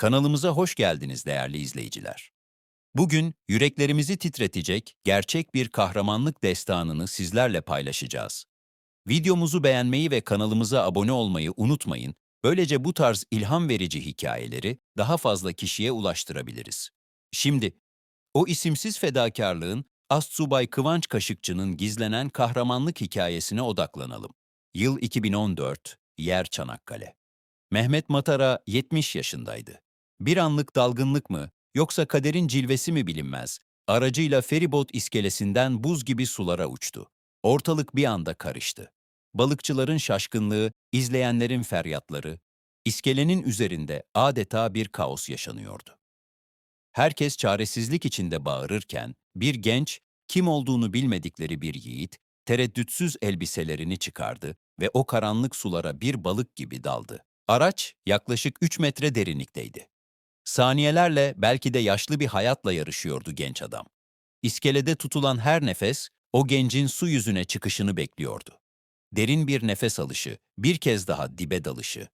Kanalımıza hoş geldiniz değerli izleyiciler. Bugün yüreklerimizi titretecek gerçek bir kahramanlık destanını sizlerle paylaşacağız. Videomuzu beğenmeyi ve kanalımıza abone olmayı unutmayın. Böylece bu tarz ilham verici hikayeleri daha fazla kişiye ulaştırabiliriz. Şimdi, o isimsiz fedakarlığın Astsubay Kıvanç Kaşıkçı'nın gizlenen kahramanlık hikayesine odaklanalım. Yıl 2014, yer Çanakkale. Mehmet Matara 70 yaşındaydı. Bir anlık dalgınlık mı, yoksa kaderin cilvesi mi bilinmez, aracıyla feribot iskelesinden buz gibi sulara uçtu. Ortalık bir anda karıştı. Balıkçıların şaşkınlığı, izleyenlerin feryatları, iskelenin üzerinde adeta bir kaos yaşanıyordu. Herkes çaresizlik içinde bağırırken, bir genç, kim olduğunu bilmedikleri bir yiğit, tereddütsüz elbiselerini çıkardı ve o karanlık sulara bir balık gibi daldı. Araç yaklaşık 3 metre derinlikteydi. Saniyelerle belki de yaşlı bir hayatla yarışıyordu genç adam. İskelede tutulan her nefes, o gencin su yüzüne çıkışını bekliyordu. Derin bir nefes alışı, bir kez daha dibe dalışı.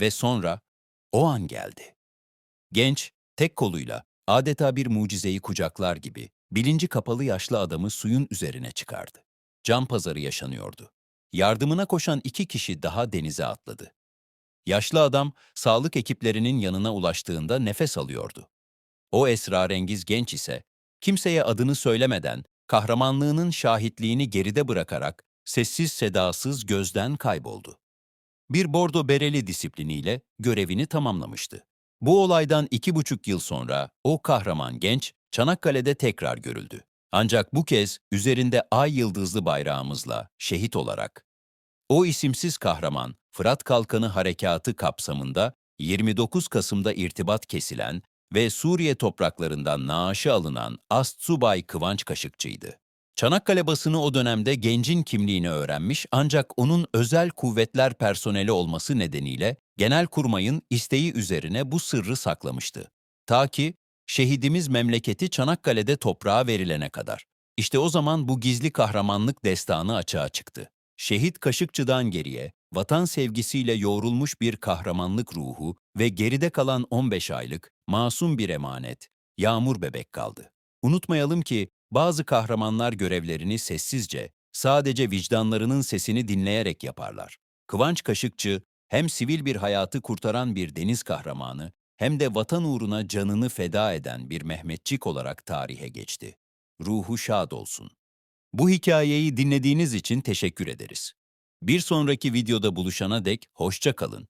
Ve sonra o an geldi. Genç, tek koluyla, adeta bir mucizeyi kucaklar gibi, bilinci kapalı yaşlı adamı suyun üzerine çıkardı. Can pazarı yaşanıyordu. Yardımına koşan iki kişi daha denize atladı. Yaşlı adam, sağlık ekiplerinin yanına ulaştığında nefes alıyordu. O esrarengiz genç ise, kimseye adını söylemeden, kahramanlığının şahitliğini geride bırakarak, sessiz sedasız gözden kayboldu. Bir bordo bereli disipliniyle görevini tamamlamıştı. Bu olaydan iki buçuk yıl sonra o kahraman genç Çanakkale'de tekrar görüldü. Ancak bu kez üzerinde ay yıldızlı bayrağımızla şehit olarak. O isimsiz kahraman Fırat Kalkanı Harekatı kapsamında 29 Kasım'da irtibat kesilen ve Suriye topraklarından naaşı alınan Astsubay Kıvanç Kaşıkçı'ydı. Çanakkale basını o dönemde gencin kimliğini öğrenmiş ancak onun özel kuvvetler personeli olması nedeniyle Genelkurmay'ın isteği üzerine bu sırrı saklamıştı. Ta ki şehidimiz memleketi Çanakkale'de toprağa verilene kadar. İşte o zaman bu gizli kahramanlık destanı açığa çıktı. Şehit Kaşıkçı'dan geriye, vatan sevgisiyle yoğrulmuş bir kahramanlık ruhu ve geride kalan 15 aylık masum bir emanet, Yağmur bebek kaldı. Unutmayalım ki bazı kahramanlar görevlerini sessizce, sadece vicdanlarının sesini dinleyerek yaparlar. Kıvanç Kaşıkçı hem sivil bir hayatı kurtaran bir deniz kahramanı hem de vatan uğruna canını feda eden bir Mehmetçik olarak tarihe geçti. Ruhu şad olsun. Bu hikayeyi dinlediğiniz için teşekkür ederiz. Bir sonraki videoda buluşana dek hoşça kalın.